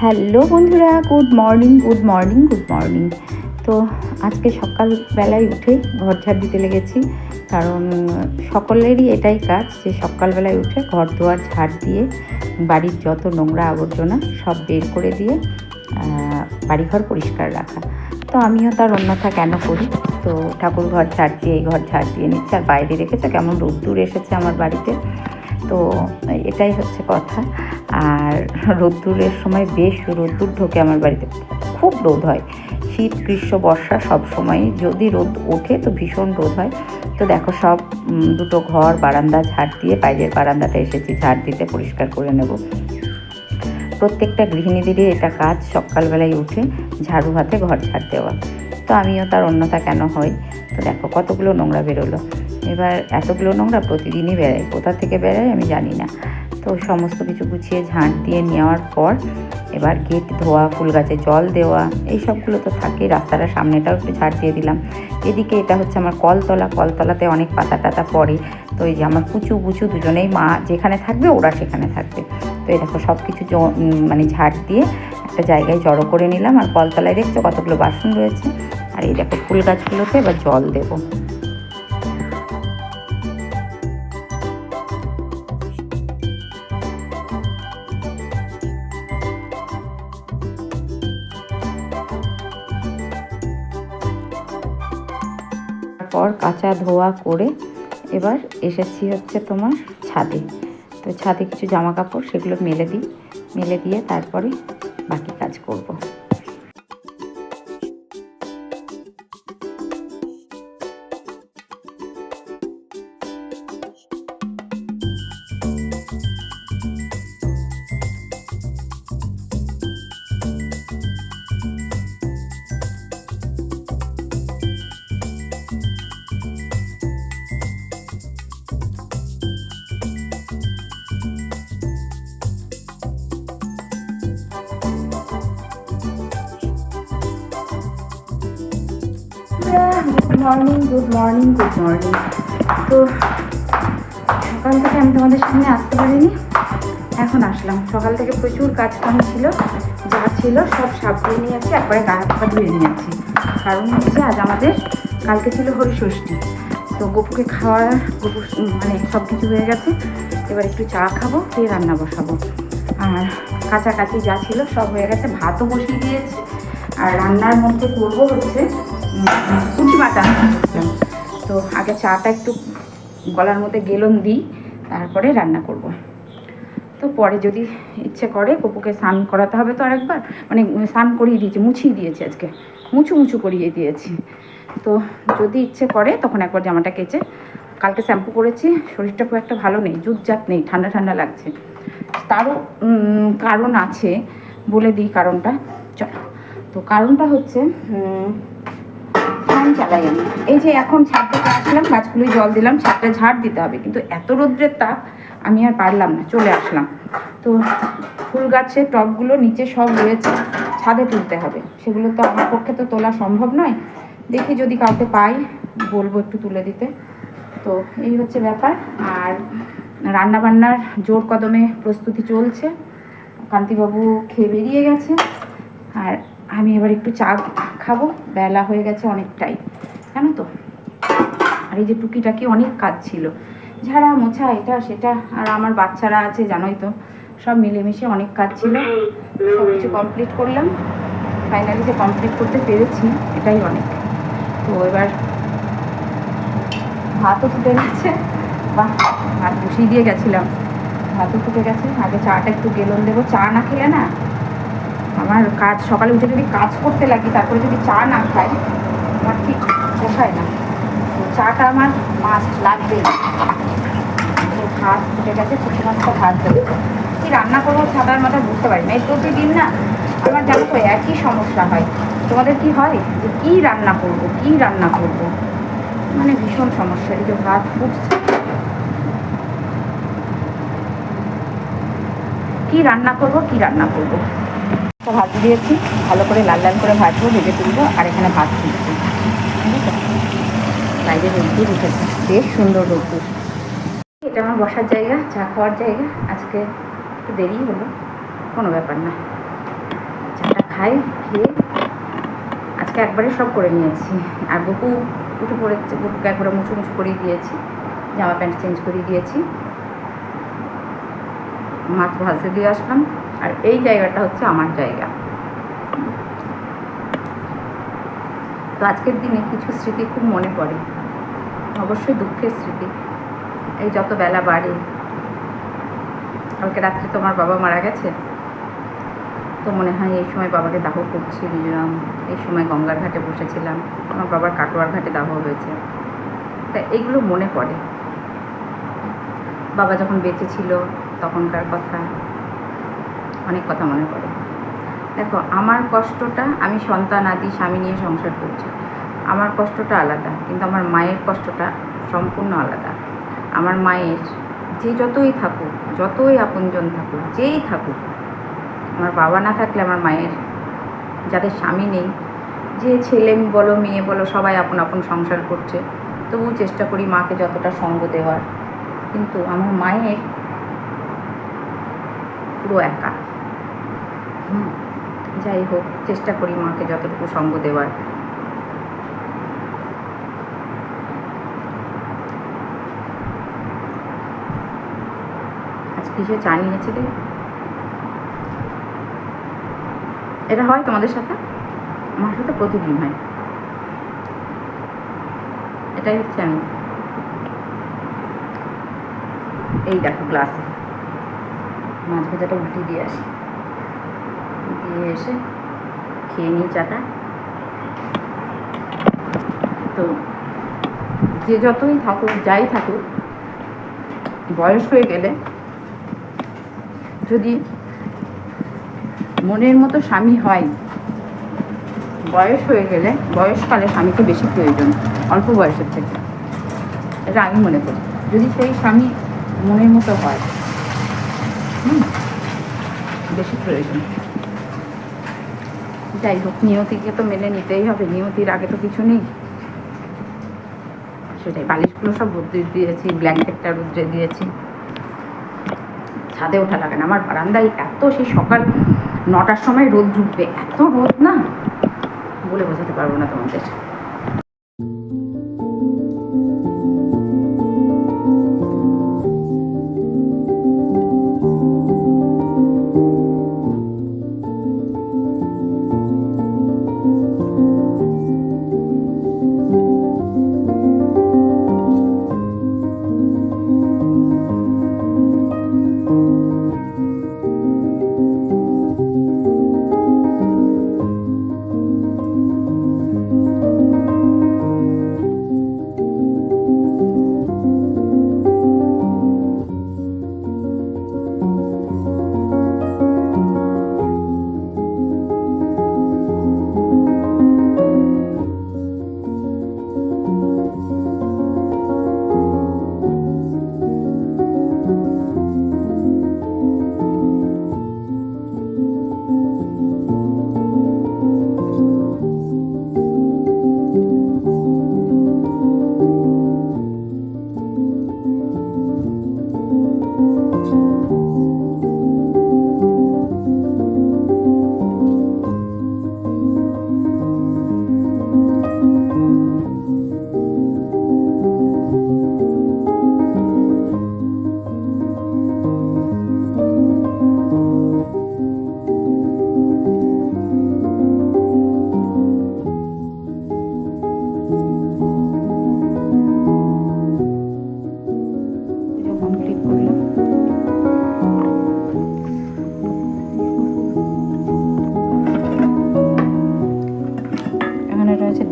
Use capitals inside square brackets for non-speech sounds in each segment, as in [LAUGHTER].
Hello বন্ধুরা good morning good morning good morning তো আজকে সকালবেলায় উঠে ঘর ঝাড় দিতে লেগেছি, কারণ সকলেরই এটাই কাজ যে সকালবেলায় উঠে ঘর দুয়ার ঝাড় দিয়ে বাড়ির যত নোংরা আবর্জনা সব বের করে দিয়ে বাড়িঘর পরিষ্কার রাখা। তো আমিও তার অন্যথা কেন করি? তো ঠাকুর ঘর ঝাড় দিয়ে, এই ঘর ঝাড় দিয়ে নিচ্ছে, আর বাইরে রেখেছে, কেমন রোদ্দুর এসেছে আমার বাড়িতে। তো এটাই হচ্ছে কথা। আর রোদ্দুরের সময় বেশ রোদ্দুর ঢোকে আমার বাড়িতে। খুব রোদ হয়। শীত, গ্রীষ্ম, বর্ষা সব সময়। যদি রোদ ওঠে তো ভীষণ রোদ হয়। তো দেখো সব দুটো ঘর, বারান্দা, ঝাড় দিয়ে বাইরের বারান্দাটা এসেছি। ঝাড় দিতে পরিষ্কার করে নেব। প্রত্যেকটা গৃহিণীদেরই এটা কাজ সকালবেলায় উঠে ঝাড়ু হাতে ঘর ঝাড় দেওয়া। তো আমিও তার অন্যতা কেন হই তো দেখো কতগুলো নোংরা বেরোলো। এবার এতগুলো নোংরা প্রতিদিনই বেড়ায় কোথা থেকে বেড়ায় আমি জানি না। তো সমস্ত কিছু গুছিয়ে ঝাঁট দিয়ে নেওয়ার পর এবার গেট ধোয়া, ফুল গাছে জল দেওয়া, এই সবগুলো তো থাকেই রাস্তাটার সামনেটাও একটু ঝাড় দিয়ে দিলাম। এদিকে এটা হচ্ছে আমার কলতলা। কলতলাতে অনেক পাতা টাতা পড়ে। তো এই যে আমার কুচু বুচু দুজনেই মা যেখানে থাকবে, ওরা সেখানে থাকবে। তো এই দেখো সব কিছু মানে ঝাড় দিয়ে একটা জায়গায় জড়ো করে নিলাম। আর কলতলায় দেখছ কতগুলো বাসন রয়েছে। আর এই দেখো ফুল গাছগুলোতে এবার জল দেবো। তারপর কাঁচা ধোয়া করে এবার এসেছি হচ্ছে তোমার ছাদে। তো ছাদে কিছু জামা কাপড় সেগুলো মেলে দিই। মেলে দিয়ে তারপরে morning good morning good morning তো সকাল থেকে আমি তোমাদের সামনে আসতে পারিনি। এখন আসলাম। সকাল থেকে প্রচুর কাজ কাম ছিল, যা ছিল সব দিয়ে নিয়েছি, একবারে গা হাত পা ধুয়ে নিয়েছি। কারণ হচ্ছে আজ আমাদের, কালকে ছিল হরিষষ্ঠী। তো গপুকে খাওয়ার, গপু মানে সব কিছু হয়ে গেছে। এবার একটু চা খাব দিয়ে রান্না বসাবো। আর কাছাকাছি যা ছিল সব হয়ে গেছে, ভাতও বসিয়ে দিয়েছি। আর রান্নার মধ্যে করব হচ্ছে কুচি বাটা তো আগে চাটা একটু গলার মধ্যে গেলন দিই, তারপরে রান্না করব। তো পরে যদি ইচ্ছে করে কপুকে স্নান করাতে হবে তো আরেকবার। মানে স্নান করিয়ে দিয়েছি, মুছিয়ে দিয়েছি আজকে। মুছু মুছু করিয়ে দিয়েছি। তো যদি ইচ্ছে করে তখন একবার জামাটা কেচে, কালকে শ্যাম্পু করেছি, শরীরটা খুব একটা ভালো নেই জুতজাত নেই, ঠান্ডা ঠান্ডা লাগছে। তারও কারণ আছে বলে দিই কারণটা। চলো। তো কারণটা হচ্ছে ফ্যান চালাই আমি এই যে এখন ছাদ থেকে আসলাম গাছগুলোই জল দিলাম, ছাদটা ঝাড় দিতে হবে। কিন্তু এত রোদ্রের তাপ, আমি আর পারলাম না, চলে আসলাম। তো ফুল গাছের টবগুলো নিচে সব রয়েছে, ছাদে তুলতে হবে। সেগুলো তো আমার পক্ষে তো তোলা সম্ভব নয়। দেখি যদি কাউকে পাই, বলব একটু তুলে দিতে। তো এই হচ্ছে ব্যাপার। আর রান্না বান্নার জোর কদমে প্রস্তুতি চলছে। কান্তিবাবু খেয়ে বেরিয়ে গেছে। আর আমি এবার একটু চা খাব। বেলা হয়ে গেছে অনেকটাই, জানো তো? আর এই যে টুকিটাকি অনেক কাজ ছিল। ঝাড়া, মোছা, এটা, সেটা, আর আমার বাচ্চারা আছে, জানোই তো? সব মিলেমিশে অনেক কাজ ছিল। সব কিছু কমপ্লিট করলাম। ফাইনালি যে কমপ্লিট করতে পেরেছি, এটাই অনেক। তো এবার ভাতও ফুটে গেছে। বাহ, ভাত বসিয়ে দিয়ে গেছিলাম। ভাতও ফুটে গেছে। আগে চাটা একটু গেলন দেবো চা না খেলে না আমার কাজ, সকালে উঠে যদি কাজ করতে লাগি, তারপরে যদি চা না খাই, আমার ঠিক পোষায় না। চাটা আমার মাস্ট লাগবেই। ভাত ফুটে গেছে ফুটে মাছটা ভাত দেবো। কি রান্না করব সাদার মাথা বুঝতে পারি না। এই প্রতিদিন না আমার জানো তো একই সমস্যা হয়। তোমাদের কি হয় যে কী রান্না করব, কী রান্না করব? মানে ভীষণ সমস্যা। যে ভাত ফুটছে। কি রান্না করব, কি রান্না করব? ভাত দিয়েছি। ভালো করে লাল লাল করে ভাজবো, ভেজে তুলবো, আর এখানে ভাত বুঝেছ? বাইরে রোদ্দুর উঠেছে। বেশ সুন্দর রোদ্দুর। এটা আমার বসার জায়গা, চা খাওয়ার জায়গা। আজকে একটু দেরি হলো, কোনো ব্যাপার না। চাটা খাই, খেয়ে আজকে একবারে সব করে নিয়েছি। আর বুকু উঠে পড়েছে বুকুকে একবারে মুছু মুছু করিয়ে দিয়েছি। জামা প্যান্ট চেঞ্জ করিয়ে দিয়েছি। মাছ ভাজতে দিয়ে আসলাম। আর এই জায়গাটা হচ্ছে আমার জায়গা। তো আজকের দিনে কিছু স্মৃতি খুব মনে পড়ে। অবশ্যই দুঃখের স্মৃতি। এই যত বেলা বাড়ে, কালকে রাত্রে তোমার বাবা মারা গেছে, তো মনে হয় এই সময় বাবাকে দাহ করছি করছিলাম, এই সময় গঙ্গার ঘাটে বসেছিলাম, আমার বাবার কাটোয়ার ঘাটে দাহ হয়েছে। তা এগুলো মনে পড়ে। বাবা যখন বেঁচে ছিল তখনকার কথা। অনেক কথা মনে পড়ে। দেখো, আমার কষ্টটা আমি সন্তান, আদি, স্বামী নিয়ে সংসার করছি। আমার কষ্টটা আলাদা, কিন্তু আমার মায়ের কষ্টটা সম্পূর্ণ আলাদা। আমার মায়ের যে যতই থাকুক, যতই আপনজন থাকুক, যেই থাকুক, আমার বাবা না থাকলে আমার মায়ের, যাদের স্বামী নেই, যে ছেলে বলো, মেয়ে বলো, সবাই আপন আপন সংসার করছে, তবুও চেষ্টা করি মাকে যতটা সঙ্গ দেওয়ার। কিন্তু আমার মায়ের পুরো একা। হুম, যাই হোক চেষ্টা করি মাকে যতটুকু সঙ্গ দেওয়ার। কিসে চা নিয়েছি রে। এটা হয় তোমাদের সাথে? আমার সাথে প্রতিদিন হয়। এটাই হচ্ছে আমি। এই দেখো গ্লাসে। মাছ ভাজাটা উল্টে দিয়ে আসি। দিয়ে এসে খেয়ে নিই চাটা। তো যে যতই থাকুক, যাই থাকুক, বয়স হয়ে গেলে যদি মনের মতো স্বামী হয়, বয়স হয়ে গেলে বয়সকালে স্বামীকে বেশি প্রয়োজন, অল্প বয়সের থেকে। এটা আমি মনে করি। যদি সেই স্বামী মনের মতো হয় বেশি প্রয়োজন। যাই হোক, নিয়তিকে তো মেনে নিতেই হবে, নিয়তির আগে তো কিছু নেই। সেটাই, বালিশগুলো সব রুদ্রে দিয়েছি, ব্ল্যাঙ্কেটটা রুদ্রে দিয়েছি। ছাদে ওঠা লাগে না, আমার বারান্দায় এত সেই সকাল নটার সময় রোদ ঢুকবে, এত রোদ না? বলে বোঝাতে পারব না তোমাদের।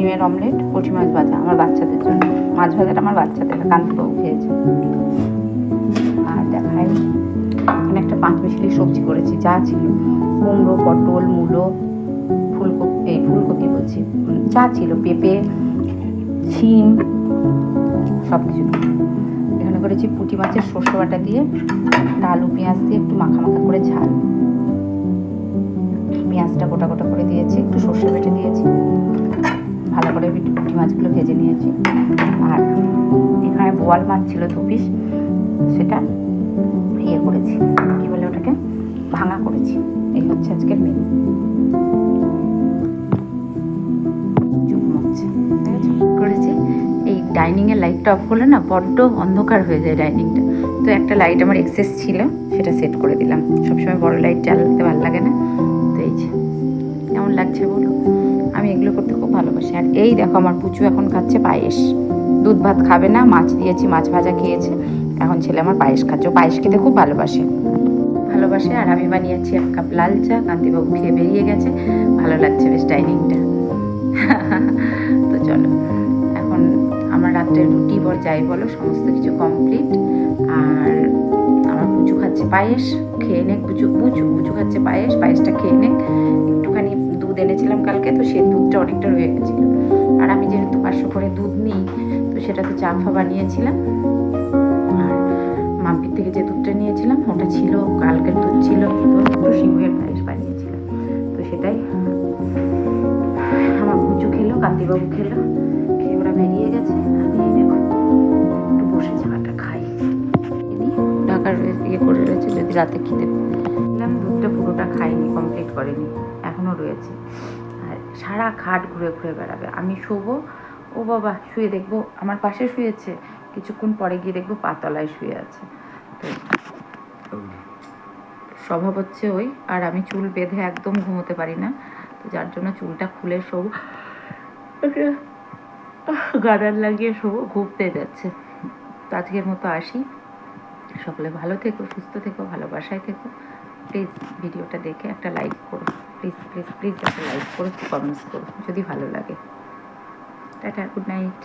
ডিমের অমলেট পুঁটি মাছ ভাজা আমার বাচ্চাদের জন্য। মাছ ভাজাটা আমার বাচ্চাদের কান্তবাবু খেয়েছে। আর দেখাই, এখানে একটা পাঁচ মিশালি সবজি করেছি, যা ছিল কুমড়ো, পটল, মূলো, ফুলকপি, এই ফুলকপি বলছি যা ছিল, পেঁপে শিম সব কিছু এখানে করেছি পুঁটি মাছের সর্ষে বাটা দিয়ে আলু পেঁয়াজ দিয়ে একটু মাখা মাখা করে ঝাল। পেঁয়াজটা গোটা গোটা করে দিয়েছি, একটু সর্ষে বেটে দিয়েছি। ভালো করে পুঁটি মাছগুলো ভেজে নিয়েছি। আর এখানে বোয়াল মাছ ছিল দু পিস। সেটা ইয়ে করেছি। কি বলে ওটাকে? ভাঙা করেছি। এই হচ্ছে আজকের মেন করেছি। এই ডাইনিংয়ের লাইটটা অফ করলে না বড্ড অন্ধকার হয়ে যায় ডাইনিংটা তো একটা লাইট আমার এক্সেস ছিল, সেটা সেট করে দিলাম। সবসময় বড় লাইট জ্বালতে ভালো লাগে না। তো এই যে, কেমন লাগছে বলুন আমি এগুলো করতে খুব ভালোবাসি। আর এই দেখো আমার পুচু এখন খাচ্ছে পায়েস। দুধ ভাত খাবে না, মাছ দিয়েছি, মাছ ভাজা খেয়েছে। এখন ছেলে আমার পায়েস খাচ্ছে। ও পায়েস খেতে খুব ভালোবাসে। ভালোবাসে, আর আমি বানিয়েছি এক কাপ লাল চা। কান্তিবাবু খেয়ে বেরিয়ে গেছে। ভালো লাগছে বেশ ডাইনিংটা। [LAUGHS] তো চলো, এখন আমার রাত্রে রুটি বর যাই বলো, সমস্ত কিছু কমপ্লিট আর আমার পুচু খাচ্ছে পায়েস। খেয়ে নেক, পুচু পুচু পুচু খাচ্ছে পায়েস। পায়েসটা খেয়ে নেক। এনেছিলাম কালকে, তো সেই দুধটা অনেকটা রয়ে গেছিল। আর আমি যেহেতু পাঁচশো করে দুধ নিই, তো সেটাতে চাফা বানিয়েছিলাম। আর মাম্পির থেকে যে দুধটা নিয়েছিলাম, ওটা ছিল, কালকের দুধ ছিল তো একটু সিংহের পায়েস বানিয়েছিলাম। তো সেটাই আমার পুচু খেলো কান্তিবাবু খেলো, খেয়ে ওরা বেরিয়ে গেছে। আমি দেখো, একটু বসে চাটা খাই। ঢাকার ইয়ে করে রয়েছে, যদি রাতে পেলাম দুধটা পুরোটা খাইনি কমপ্লিট করেনি, এখনও রয়েছে। সারা খাট ঘুরে ঘুরে বেড়াবে। আমি শোবো, ও বাবা, শুয়ে দেখব, আমার পাশে শুয়েছে। কিছুক্ষণ পরে গিয়ে দেখব পাতলায় শুয়ে আছে। তো স্বভাব হচ্ছে ওই, আর আমি চুল বেঁধে একদম ঘুমোতে পারি না। তো যার জন্য চুলটা খুলে শোবো। গাডার লাগিয়ে শোবো ঘুরতে যাচ্ছে। তো আজকের মতো আসি। সকলে ভালো থেকো, সুস্থ থেকো, ভালোবাসায় থেকো। প্লিজ ভিডিওটা দেখে একটা লাইক করো। প্লিজ প্লিজ প্লিজ একটা লাইক করো কমেন্টস করো যদি ভালো লাগে। Tata good night